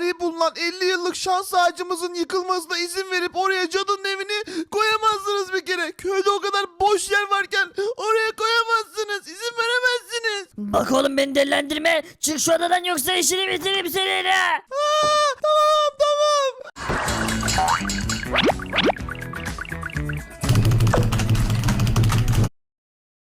tarihi bulunan 50 yıllık şans ağacımızın yıkılmasına izin verip oraya cadının evini koyamazsınız bir kere. Köyde o kadar boş yer varken oraya koyamazsınız. İzin veremezsiniz. Bak oğlum beni delilendirme. Çık şu odadan yoksa işini bitiririm seninle. Aa, tamam tamam.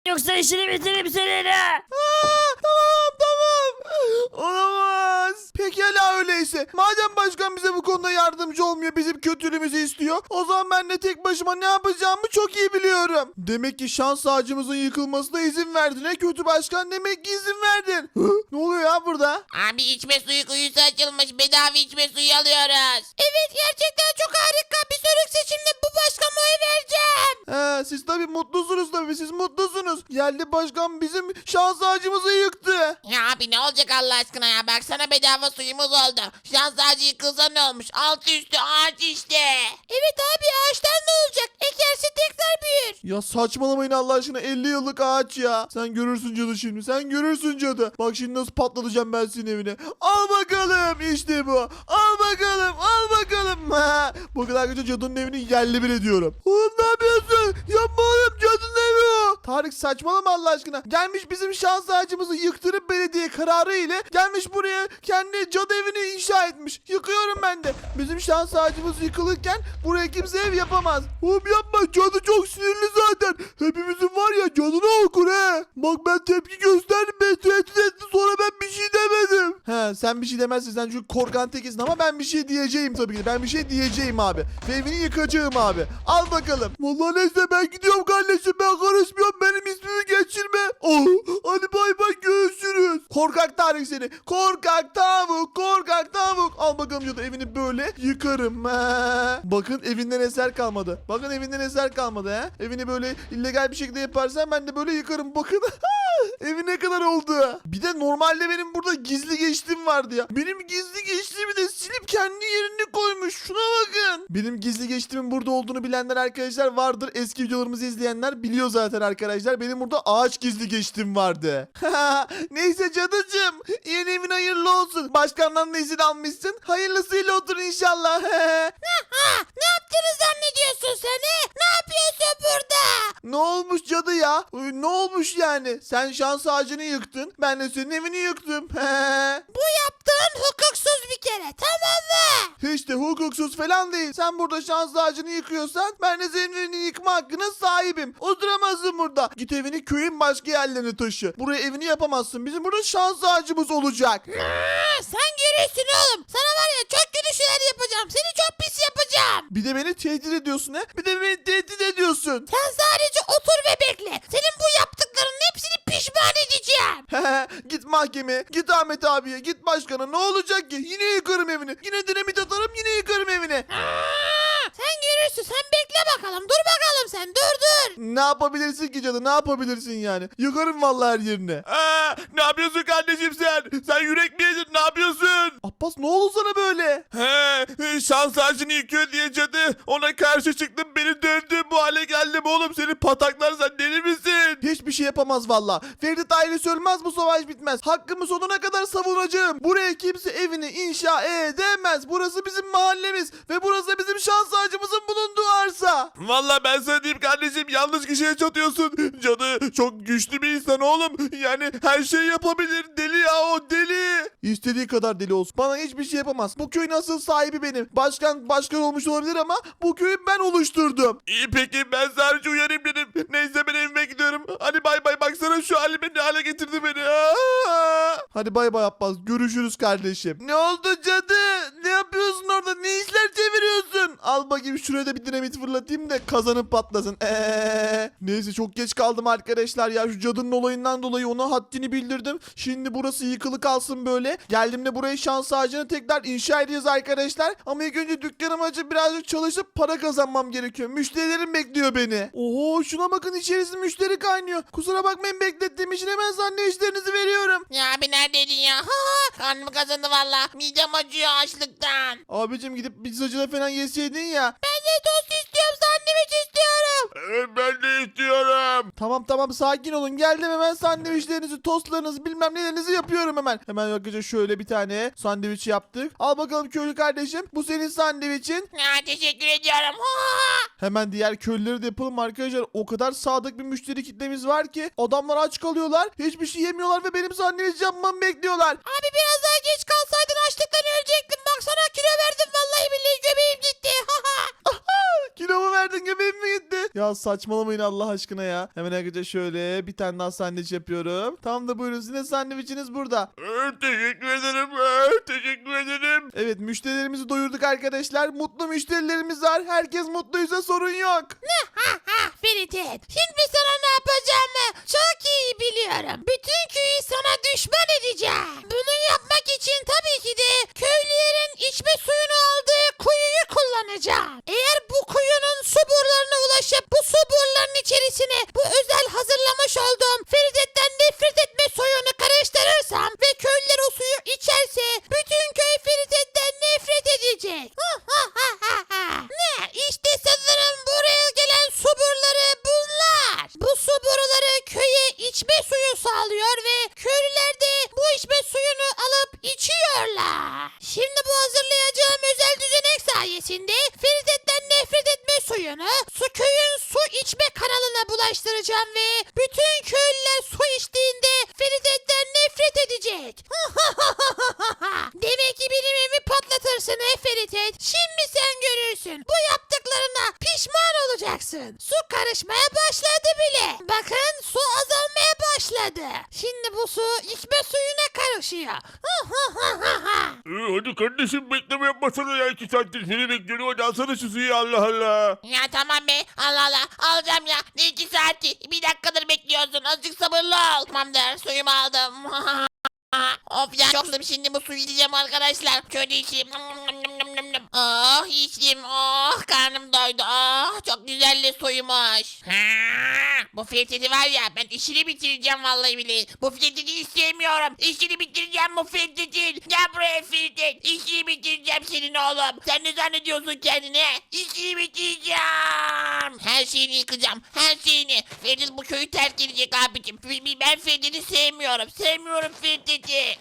Yoksa işini bitiririm. Aa, tamam tamam. Olamaz. Pekala öyleyse. Madem başkan bize bu konuda yardımcı olmuyor, bizim kötülüğümüzü istiyor. O zaman ben de tek başıma ne yapacağımı çok iyi biliyorum. Demek ki şans ağacımızın yıkılmasına izin verdin. Ne kötü başkan demek ki izin verdin. Hı? Ne oluyor ya burada? Abi içme suyu kuyusu açılmış. Bedava içme suyu alıyoruz. Evet gerçekten çok harika. Bir sonraki seçimde bu başkana oy vereceğim. He, siz tabii mutlusunuz tabii. Siz mutlusunuz. Geldi başkan bizim şans ağacımızı yıktı. Ya abi ne olacak Allah aşkına ya. Baksana bedava suyumuz oldu. Şans ağacı yıkılsa ne olmuş? Altı üstü ağaç işte. Evet abi ağaçtan ne olacak? Ekerse tekrar büyür. Ya saçmalamayın Allah aşkına 50 yıllık ağaç ya. Sen görürsün cadı şimdi. Sen görürsün cadı. Bak şimdi nasıl patlatacağım ben senin evine. Al bakalım işte bu. Al bakalım. Al bakalım. Ha, bu kadar güzel cadının evini yerli bir ediyorum. Oğlum ne yapıyorsun? Yapma oğlum cadının evi. Tarık saçmalama Allah aşkına. Gelmiş bizim şans ağacımızı yıktırıp belediye kararı ile gelmiş buraya kendi cadı evini inşa etmiş. Yıkıyorum ben de. Bizim şans ağacımız yıkılırken buraya kimse ev yapamaz. Oğlum yapma cadı çok sinirli zaten. Hepimizin var ya canını okur he. Bak ben tepki gösterdim etti sen bir şey demezsin sen çünkü korkan tekisin ama ben bir şey diyeceğim tabii ki. Ben bir şey diyeceğim abi. Ve evini yıkacağım abi. Al bakalım. Vallahi neyse ben gidiyorum kardeşim ben karışmıyorum benim ismimi geçirme. Oh, hadi bay bay görüşürüz. Korkak Tarık seni. Korkak tavuk korkak tavuk. Al bakalım cadı evini böyle yıkarım. He. Bakın evinden eser kalmadı. Bakın evinden eser kalmadı he. Evini böyle illegal bir şekilde yaparsan ben de böyle yıkarım. Bakın. Evi ne kadar oldu? Bir de normalde benim burada gizli geçtiğim vardı ya. Benim gizli geçtiğimi de silip kendi yerine koymuş. Şuna bakın. Benim gizli geçtiğimin burada olduğunu bilenler arkadaşlar vardır. Eski videolarımızı izleyenler biliyor zaten arkadaşlar. Benim burada ağaç gizli geçtiğim vardı. Neyse cadıcım. Yeni evin hayırlı olsun. Başkandan da izin almışsın. Hayırlısıyla otur inşallah. Ne yaptığını zannediyorsun sen he? Ne yapıyorsun burada? Ne olmuş cadı ya? Ne olmuş yani? Sen şans ağacını yıktın. Ben de senin evini yıktım. Bu yaptığın hukuksuz bir kere tamam mı? Hiç de hukuksuz falan değil. Sen burada şans ağacını yıkıyorsan ben de senin evini yıkma hakkına sahibim. Oturamazsın burada. Git evini köyün başka yerlerine taşı. Buraya evini yapamazsın. Bizim burada şans ağacımız olacak. Sen görürsün oğlum. Sana var ya çok kötü şeyler yapacağım. Seni çok pis yapacağım. Bir de beni tehdit ediyorsun he. Bir de beni tehdit ediyorsun. Sen sadece otur ve bekle. Senin bu yaptıklarının hepsini pişman edeceğim. git mahkemeye, git Ahmet abiye, git başkana. Ne olacak ki? Yine yıkarım evini. Yine dinamit atarım, yine yıkarım evini. Aa, sen görürsün. Sen bekle bakalım. Dur bakalım sen. Dur dur. Ne yapabilirsin ki cadı? Ne yapabilirsin yani? Yıkarım vallahi her yerine. Aa, ne yapıyorsun kardeşim sen? Sen yürek mi yedin? Ne yapıyorsun? Abbas ne oldu sana böyle? He, şans ağacını yıkıyor diye cadı. Ona karşı çıktım beni dövdü. Bu hale geldim oğlum. Seni pataklar sen deli misin? Hiçbir şey yapamaz valla. Ferit ailesi ölmez bu savaş bitmez. Hakkımı sonuna kadar savunacağım. Buraya kimse evini inşa edemez. Burası bizim mahallemiz ve burası bizim şans ağacımızın bulunduğu arsa. Valla ben sana diyeyim kardeşim yanlış kişiye çatıyorsun. Cadı çok güçlü bir insan oğlum. Yani her şeyi yapabilir. Deli ya o deli. İstediği kadar deli olsun. Bana hiçbir şey yapamaz. Bu köyün asıl sahibi benim. Başkan başkan olmuş olabilir ama bu köyü ben oluşturdum. İyi peki ben sadece uyarayım dedim. Neyse ben evime gidiyorum. Hadi bay bay baksana şu halime ne hale getirdi beni. Aa! Hadi bay bay Abbas. Görüşürüz kardeşim. Ne oldu cadı? Ne yapıyorsun orada? Ne işler çeviriyorsun? Al bakayım şuraya da bir dinamit fırlatayım da kazanıp patlasın. Eee. Neyse çok geç kaldım arkadaşlar ya. Şu cadının olayından dolayı ona haddini bildirdim. Şimdi burası yıkılı kalsın böyle. Geldiğimde burayı şans ağacını tekrar inşa edeceğiz arkadaşlar. Ama ilk önce dükkanımı açıp birazcık çalışıp para kazanmam gerekiyor. Müşterilerim bekliyor beni. Oho şuna bakın içerisi müşteri kaynıyor. Kusura bakmayın beklettiğim için hemen sandviçlerinizi veriyorum. Ya abi neredeydin ya? Ha, ha. Karnım kazandı valla. Midem acıyor açlıktan. Abicim gidip pizzacıda falan yeseydin ya. Ben de tost istiyorum. Sandviç istiyorum. Evet ben de istiyorum. Tamam tamam sakin olun. Geldim hemen sandviçlerinizi, tostlarınızı bilmem nelerinizi yapıyorum hemen. Hemen bakınca şöyle bir tane sandviç yaptık. Al bakalım köylü kardeşim. Bu senin sandviçin. Ya, teşekkür ediyorum. Ha! Hemen diğer köylüleri de yapalım arkadaşlar. O kadar sadık bir müşteri kitlemiz var ki adamlar aç kalıyorlar. Hiçbir şey yemiyorlar ve benim sandviç yapmamı bekliyorlar. Abi biraz daha geç kalsaydın açlıktan ölecektim. Baksana kilo verdim vallahi billahi. Kilomu verdin göbeğim mi gitti? Ya saçmalamayın Allah aşkına ya. Hemen arkadaşlar şöyle bir tane daha sandviç yapıyorum. Tam da buyurun sizin sandviçiniz burada. Teşekkür ederim. Teşekkür ederim. Evet müşterilerimizi doyurduk arkadaşlar. Mutlu müşterilerimiz var. Herkes mutluysa sorun yok. Feritet şimdi sana ne yapacağımı çok iyi biliyorum. Bütün köyü sana düşman edeceğim. Bunu yapmak için tabii ki de köylülerin içme suyunu aldığı kuyuyu kullanacağım. Eğer bu kuyunun su borularına ulaşıp bu su borularının içerisine bu özel hazırlamış olduğum Ferit'ten nefret etme suyunu karıştırırsam ve köylüler o suyu içerse bütün köy Ferit'ten nefret edecek. ne? İşte sanırım buraya gelen su boruları bunlar. Bu su boruları köye içme suyu sağlıyor ve köylüler de bu içme suyunu alıp içiyorlar. Şimdi bu hazırlayacağım özel düzenek sayesinde Ferit'ten nefret suyunu su köyün su içme kanalına bulaştıracağım ve bütün köylüler su içtiğinde Ferit'ten nefret edecek. Demek ki benim evi patlatırsın he Feritet. Şimdi sen görürsün. Bu yaptıklarına pişman olacaksın. Su karışmaya başladı bile. Bakın su azalmaya başladı. Şimdi bu su içme suyuna karışıyor. Ee, hadi kardeşim bekleme yapmasana ya. iki saattir seni bekliyorum. Hadi alsana şu suyu Allah Allah. Ya tamam be Allah Allah alacağım ya ne iki saati bir dakikadır bekliyorsun azıcık sabırlı ol Tamamdır suyumu aldım Of ya çok şimdi bu suyu içeceğim arkadaşlar şöyle içeyim Oh içtim oh karnım doydu oh çok güzelli suymuş ha, Bu filtreti var ya ben işini bitireceğim vallahi billahi. Bu filtreti istemiyorum. İşini bitireceğim bu filtretin Gel buraya filtret işini bitireceğim senin oğlum. Sen ne zannediyorsun kendine? İşini bitireceğim. Her şeyini yıkacağım her şeyini. Ferit bu köyü terk edecek abicim. Ben Ferit'i sevmiyorum sevmiyorum Ferit'i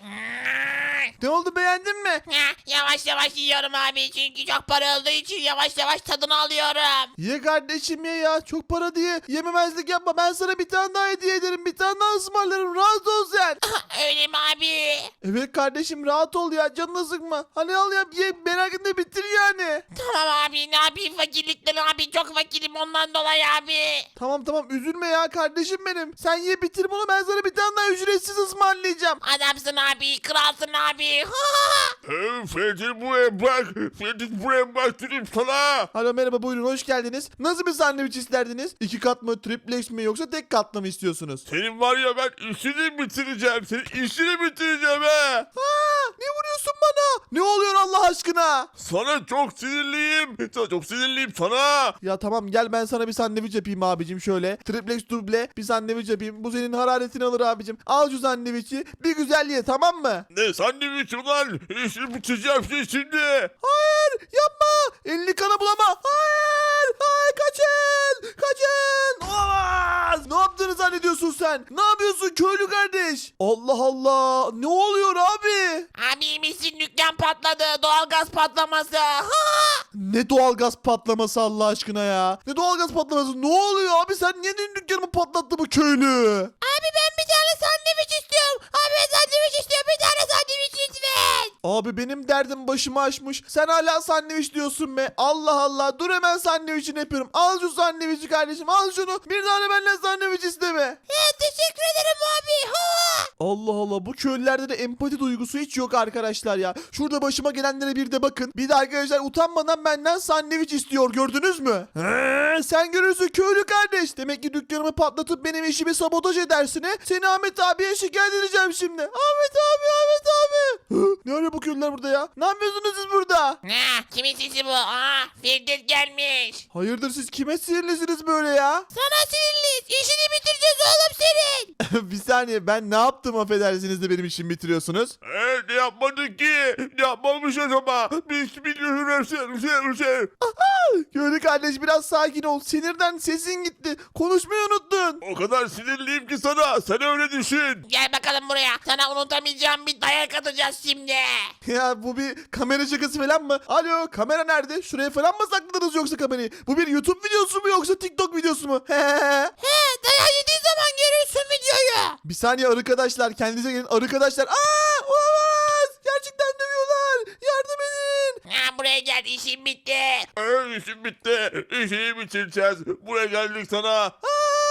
Ne oldu beğendin mi? Yavaş yavaş yiyorum abi çünkü çok para olduğu için yavaş yavaş tadını alıyorum. Ye kardeşim ye ya. Çok para diye yememezlik yapma. Ben sana bir tane daha hediye ederim. Bir tane daha ısmarlarım. Rahat ol sen. Öyle mi abi? Evet kardeşim rahat ol ya. Canını sıkma. Hadi al ya ye. Merak etme bitir yani. Tamam abi ne yapayım fakirlikten abi çok fakirim ondan dolayı abi. Tamam tamam üzülme ya kardeşim benim. Sen ye bitir bunu ben sana bir tane daha ücretsiz ısmarlayacağım. Adamsın abi kralsın abi. Ee, Fethi buraya bak. Fethi buraya bak dedim sana. Alo merhaba buyurun hoş geldiniz. Nasıl bir sandviç isterdiniz? İki kat mı, triplex mi yoksa tek katlı mı istiyorsunuz? Senin var ya ben işini bitireceğim. Senin işini bitireceğim he. Aa, ne vuruyorsun bana? Ne oluyor Allah aşkına? Sana çok sinirliyim. Sana çok sinirliyim sana. Ya tamam gel ben sana bir sandviç yapayım abicim şöyle. Triplex duble bir sandviç yapayım. Bu senin hararetini alır abicim. Al şu sandviçi bir güzel ye tamam mı? Ne sandviç ulan? İşini bitireceğim seni şimdi. Hayır yapma. Elini kana bulama. Hayır. Hayır kaçın. Kaçın. Olamaz. Ne yaptığını zannediyorsun sen? Ne yapıyorsun köylü kardeş? Allah Allah. Ne oluyor abi? abi iyi misin dükkan patladı doğalgaz patlaması. Ha! Ne doğalgaz patlaması Allah aşkına ya. Ne doğalgaz patlaması? Ne oluyor abi sen niye benim dükkanımı patlattı bu köylü? Abi ben bir tane sandviç istiyorum. Abi ben sandviç istiyorum bir tane sandviç lütfen. Abi benim derdim başımı aşmış. Sen hala sandviç diyorsun be. Allah Allah. Dur hemen sandviçini yapıyorum. Al şu sandviçi kardeşim. Al şunu. Bir tane benden sandviç isteme. Ya, teşekkür ederim abi. Ha! Allah Allah. Bu köylülerde de empati duygusu hiç yok arkadaşlar ya. Şurada başıma gelenlere bir de bakın. Bir de arkadaşlar utanmadan benden sandviç istiyor. Gördünüz mü? He, sen görürsün köylü kardeş. Demek ki dükkanımı patlatıp benim işimi sabotaj edersin he. Seni Ahmet abiye şikayet edeceğim şimdi. Ahmet abi Ahmet abi. Ne arıyor bu köylüler burada ya? Ne yapıyorsunuz siz burada? Ha, kimin sesi bu? Aa, Firdevs gelmiş. Hayırdır siz kime sinirlisiniz böyle ya? Sana sinirliyiz. İşini bitireceğiz oğlum senin. bir saniye ben ne yaptım affedersiniz de benim işimi bitiriyorsunuz? Ee, ne yapmadık ki? Ne yapmamış acaba? Bismillahirrahmanirrahim. Köylü kardeş biraz sakin ol. Sinirden sesin gitti. Konuşmayı unuttun. O kadar sinirliyim ki sana. Sen öyle düşün. Gel bakalım buraya. Sana unutamayacağım bir dayak atacağız şimdi. Ya bu bir kamera şakası falan mı? Alo kamera nerede? Şuraya falan mı sakladınız yoksa kamerayı? Bu bir YouTube videosu mu yoksa TikTok videosu mu? He dayak yediği zaman görürsün videoyu. bir saniye arkadaşlar kendinize gelin arkadaşlar. Aa olamaz. Gerçekten dövüyorlar. Yardım edin. Ha, buraya gel işim bitti. Ee, işim bitti. İşini bitireceğiz. Buraya geldik sana. Aa!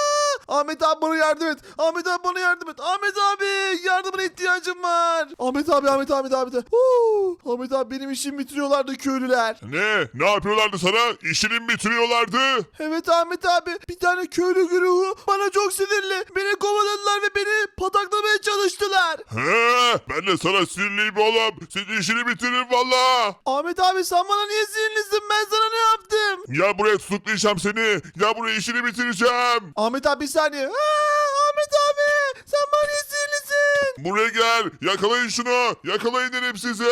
Ahmet abi bana yardım et. Ahmet abi bana yardım et. Ahmet abi yardımına ihtiyacım var. Ahmet abi Ahmet abi Ahmet abi. Huu! Ahmet abi benim işimi bitiriyorlardı köylüler. Ne? Ne yapıyorlardı sana? İşini mi bitiriyorlardı? Evet Ahmet abi bir tane köylü güruhu bana çok sinirli. Beni kovaladılar ve beni pataklamaya çalıştılar. He, ben de sana sinirliyim oğlum. Senin işini bitiririm valla. Ahmet abi sen bana niye sinirlisin ben sana ne yaptım? Gel buraya tutuklayacağım seni. Gel buraya işini bitireceğim. Ahmet abi bir saniye. Aa, Ahmet abi sen bana niye sinirlisin? Buraya gel. Yakalayın şunu. Yakalayın dedim size.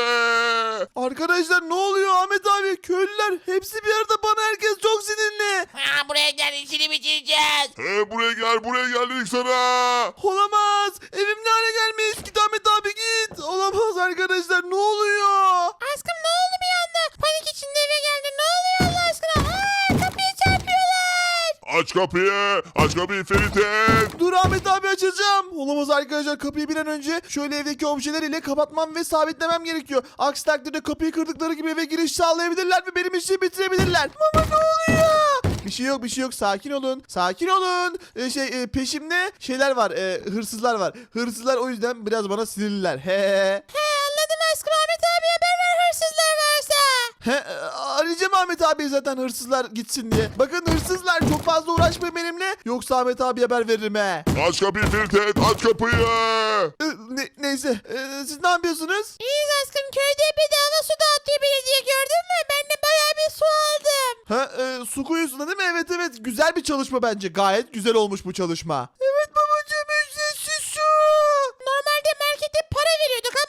Arkadaşlar ne oluyor Ahmet abi? Köylüler hepsi bir arada bana herkes çok sinirli. Ha, buraya gel işini bitireceğiz. He, buraya gel. Buraya geldik sana. Olamaz. Evim ne hale gelmiş? Git Ahmet abi git. Olamaz arkadaşlar ne oluyor? Kapıyı. Aç kapıyı Ferit'in. Dur Ahmet abi açacağım. Olamaz arkadaşlar kapıyı bir an önce şöyle evdeki objeler ile kapatmam ve sabitlemem gerekiyor. Aksi takdirde kapıyı kırdıkları gibi eve giriş sağlayabilirler ve benim işimi bitirebilirler. Baba ne oluyor? Bir şey yok bir şey yok sakin olun sakin olun Ee, şey e, peşimde şeyler var e, hırsızlar var hırsızlar o yüzden biraz bana sinirliler he He anladım aşkım Ahmet abi haber. He, e, arayacağım Ahmet abi zaten hırsızlar gitsin diye. Bakın hırsızlar çok fazla uğraşmayın benimle. Yoksa Ahmet abi haber veririm he. Aç kapıyı Ferit. Aç kapıyı. E, ne- neyse e, siz ne yapıyorsunuz? İyiyiz aşkım köyde bedava su dağıtıyor belediye gördün mü? Ben de bayağı bir su aldım. Ha e, su kuyusunda değil mi? Evet evet güzel bir çalışma bence. Gayet güzel olmuş bu çalışma. Evet babacığım ücretsiz su. Normalde markete para veriyorduk ama.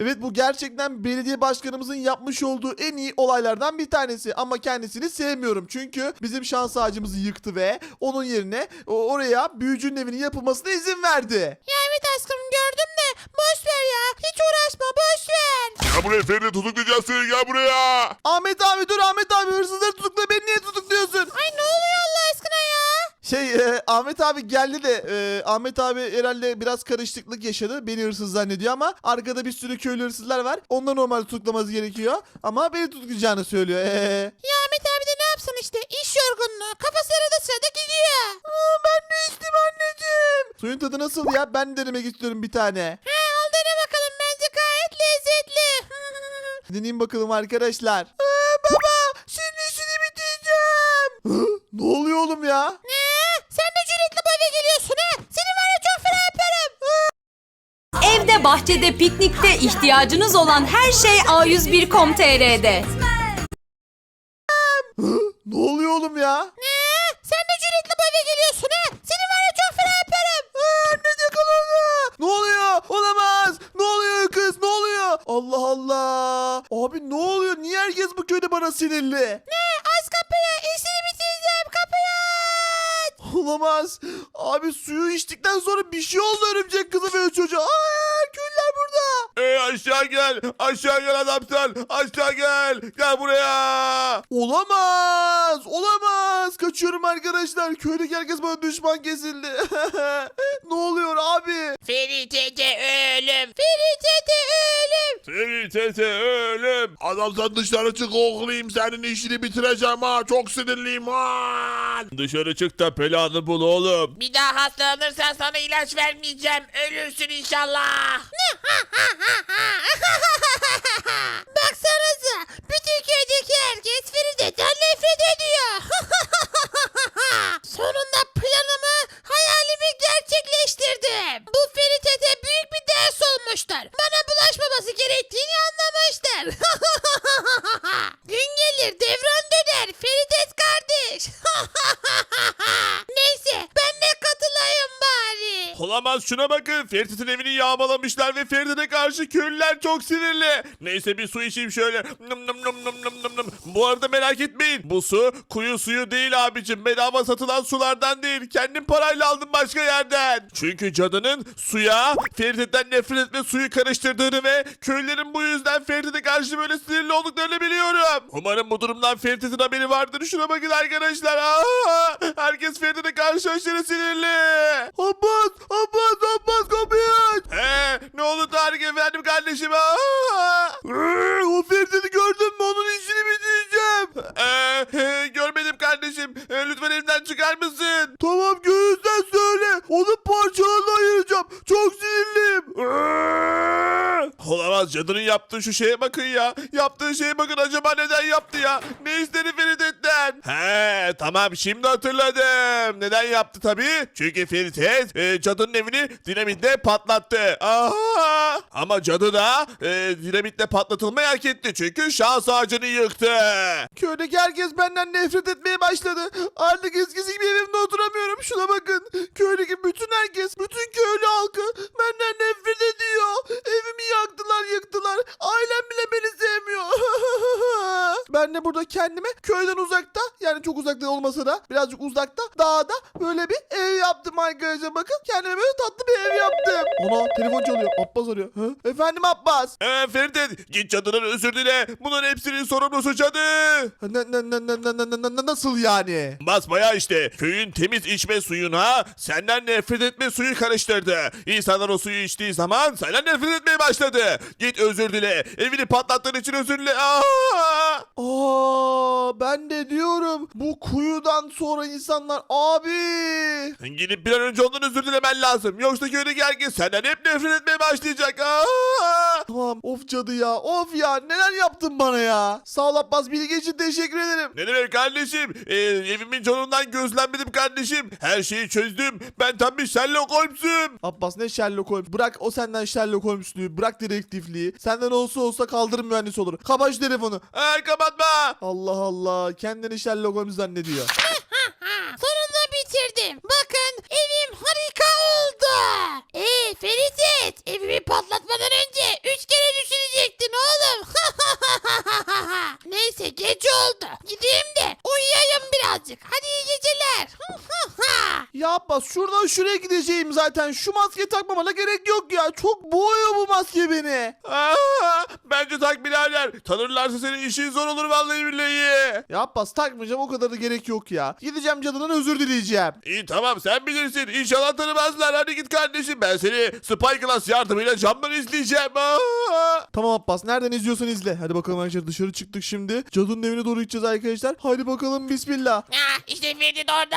Evet bu gerçekten belediye başkanımızın yapmış olduğu en iyi olaylardan bir tanesi. Ama kendisini sevmiyorum. Çünkü bizim şans ağacımızı yıktı ve onun yerine oraya büyücünün evinin yapılmasına izin verdi. Ya evet aşkım gördüm de boş ver ya. Hiç uğraşma boş ver. Gel buraya Ferit. Tutuklayacağız seni. Gel buraya. Ahmet abi dur Ahmet abi hırsızları tutukla beni niye tutukluyorsun? Ay ne oluyor Allah aşkına ya? Şey e, Ahmet abi geldi de e, Ahmet abi herhalde biraz karışıklık yaşadı. Beni hırsız zannediyor ama arkada bir sürü köylü hırsızlar var. Ondan normal tutuklaması gerekiyor. Ama beni tutuklayacağını söylüyor. E, Ya Ahmet abi de ne yapsın işte iş yorgunluğu. Kafası arada sırada gidiyor. ben de içtim anneciğim. Suyun tadı nasıl ya? Ben denemek istiyorum bir tane. He al dene bakalım bence gayet lezzetli. Deneyeyim bakalım arkadaşlar. Ee, baba senin işini bitireceğim. Ne oluyor oğlum ya? ne? Sen de cüretle bu eve geliyorsun ha? Seni var ya çok fena yaparım. Bahçede, piknikte ihtiyacınız olan her şey A101.com.tr'de. Hı? ne oluyor oğlum ya? Ne? Sen de cüretle bu eve geliyorsun ha? Seni var ya çok fena yaparım. Aa, ne yakaladı? Ne oluyor? Olamaz. Ne oluyor kız? Ne oluyor? Allah Allah. Abi ne oluyor? Niye herkes bu köyde bana sinirli? Ne? Aç kapıyı. İşini bitireceğim. Kapıyı aç. Olamaz. Abi suyu içtikten sonra bir şey oldu örümcek kızı ve çocuğa. Köylüler burada. Ey aşağı gel. Aşağı gel adam sen. Aşağı gel. Gel buraya. Olamaz. Olamaz. Kaçıyorum arkadaşlar. Köydeki herkes bana düşman kesildi. ne oluyor abi? Ferit'e ölüm. Ferit'e ölüm. Ferit tete ölüm. Adam sen dışarı çık oğlayım senin işini bitireceğim ha. Çok sinirliyim ha. Dışarı çık da planı bul oğlum. Bir daha hastalanırsan sana ilaç vermeyeceğim. Ölürsün inşallah. Baksanıza. Bütün köydeki herkes Feride'den nefret ediyor. Sonunda planımı, hayalimi gerçekleştirdim. Bu Ferit'e büyük bir ders olmuştur. Bana bulaşmaması gerektiğini anlamıştır. Gün gelir devran döner Feridet kardeş. Neyse ben de katılayım bari. Şuna bakın. Ferit'in evini yağmalamışlar ve Ferit'e karşı köylüler çok sinirli. Neyse bir su içeyim şöyle. Nım nım nım nım nım nım nım. Bu arada merak etmeyin. Bu su kuyu suyu değil abicim. Bedava satılan sulardan değil. Kendim parayla aldım başka yerden. Çünkü cadının suya Ferit'ten nefret etme suyu karıştırdığını ve köylülerin bu yüzden Ferit'e karşı böyle sinirli olduklarını biliyorum. Umarım bu durumdan Ferit'in haberi vardır. Şuna bakın arkadaşlar. Aa, herkes Ferit'e karşı aşırı sinirli. Abbas Abbas Abbas kapıyı aç. He, ne oldu Tarık efendim kardeşim? Aa! Ee, o Ferdi'ni gördün mü? Onun işini bitireceğim. Ee, e, görmedim kardeşim. E, lütfen evden çıkar mısın? Tamam göğüsten söyle. Onu parçalarına ayıracağım. Çok sinirliyim. Ee! Olamaz cadının yaptığı şu şeye bakın ya. Yaptığı şeye bakın acaba neden yaptı ya? Ne istedi Ferit'ten? He tamam şimdi hatırladım. Neden yaptı tabii? Çünkü Ferit e, cadının evini dinamitle patlattı. Aha! Ama cadı da e, dinamitle patlatılmayı hak etti. Çünkü şans ağacını yıktı. Köydeki herkes benden nefret etmeye başladı. Artık eskisi gibi evimde oturamıyorum. Şuna bakın. Köydeki bütün herkes, bütün köylü halkı benden nefret ediyor. Evimi yaktılar, yıktılar. Ailem bile beni sevmiyor. ben de burada kendime köyden uzakta, yani çok uzakta olmasa da birazcık uzakta, dağda böyle bir ev yaptım arkadaşlar. Bakın kendime böyle tatlı bir ev yaptım. Ona telefon çalıyor. Abbas arıyor. Ha? Efendim Abbas. Ee, Ferit git cadının özür dile. Bunun hepsinin sorumlusu cadı. Ne, ne, ne, ne, ne, ne, ne, ne, nasıl yani? Basbaya işte köyün temiz içme suyuna senden nefret etme suyu karıştırdı. İnsanlar o suyu içtiği zaman senden nefret etmeye başladı. Git özür dile. Evini patlattığın için özür dile. Aa! Aa, ben de diyorum bu kuyudan sonra insanlar abi Gidip bir an önce ondan özür dilemen lazım. Yoksa köydeki herkes senden hep nefret etmeye başlayacak. Aa! Tamam of cadı ya of ya neler yaptın bana ya Sağ ol Abbas bilgi için teşekkür ederim Ne demek kardeşim? Ee, evimin canından gözlenmedim kardeşim. Her şeyi çözdüm. Ben tam bir Sherlock Holmes'um. Abbas ne Sherlock Holmes bırak o senden Sherlock Holmes'lüğü bırak dedektifliği Senden olsa olsa kaldırım mühendisi olur Kapat şu telefonu Ay kapatma. Allah Allah kendini Sherlock Holmes zannediyor Sonunda bitirdim. Bakın evim oldu. Ee Ferit evimi patlatmadan önce üç kere düşünecektin oğlum. Neyse gece oldu. Gideyim de uyuyayım birazcık. Hadi iyi geceler. Ya Abbas şuradan şuraya gideceğim zaten şu maske takmamana gerek yok ya Çok boğuyor bu maske beni Aa, bence tak birader. Tanırlarsa senin işin zor olur vallahi billahi. Ya Abbas takmayacağım o kadar da gerek yok ya. Gideceğim cadının özür dileyeceğim. İyi tamam sen bilirsin. İnşallah tanımazlar. Hadi git kardeşim. Ben seni Spy Class yardımıyla camdan izleyeceğim. Aa! Tamam Abbas nereden izliyorsan izle. Hadi bakalım arkadaşlar dışarı çıktık şimdi. Cadının evine doğru gideceğiz arkadaşlar. Hadi bakalım bismillah. ah, işte Ferit orada.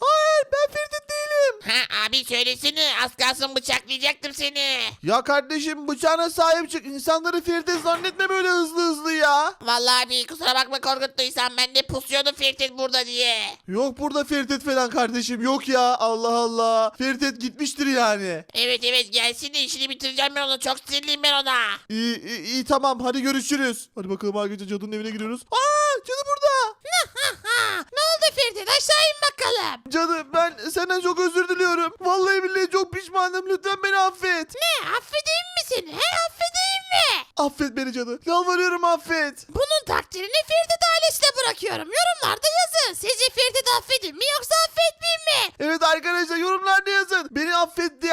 Hayır ben Ferit değilim. Ha, abi söylesene az kalsın bıçaklayacaktım seni. Ya kardeşim bıçağına sahip çık. İnsanları Ferit zannetme böyle hızlı hızlı ya. Vallahi abi kusura bakma korkuttuysam ben de pusuyordum Ferit burada diye. Yok burada Ferit falan kardeşim yok ya. Allah Allah. Ferit gitmiştir yani. Evet evet gelsin de işini bitireceğim ben onu çok sinirliyim ben ona. İyi, iyi, iyi tamam hadi görüşürüz. Hadi bakalım arkadaşlar cadının evine giriyoruz. Aa cadı burada. Ne oldu Ferit aşağı in bakalım. Cadı ben senden çok özür diliyorum. Vallahi billahi çok pişmanım. Lütfen beni affet. Ne affedeyim mi seni he affedeyim mi? Affet beni cadı. Yalvarıyorum affet. Bunun takdirini Ferit ailesine bırakıyorum. Yorumlarda yazın. Sizce Ferit'i affedeyim mi yoksa affetmeyeyim mi? Evet arkadaşlar yorumlarda yazın. Beni affet affidati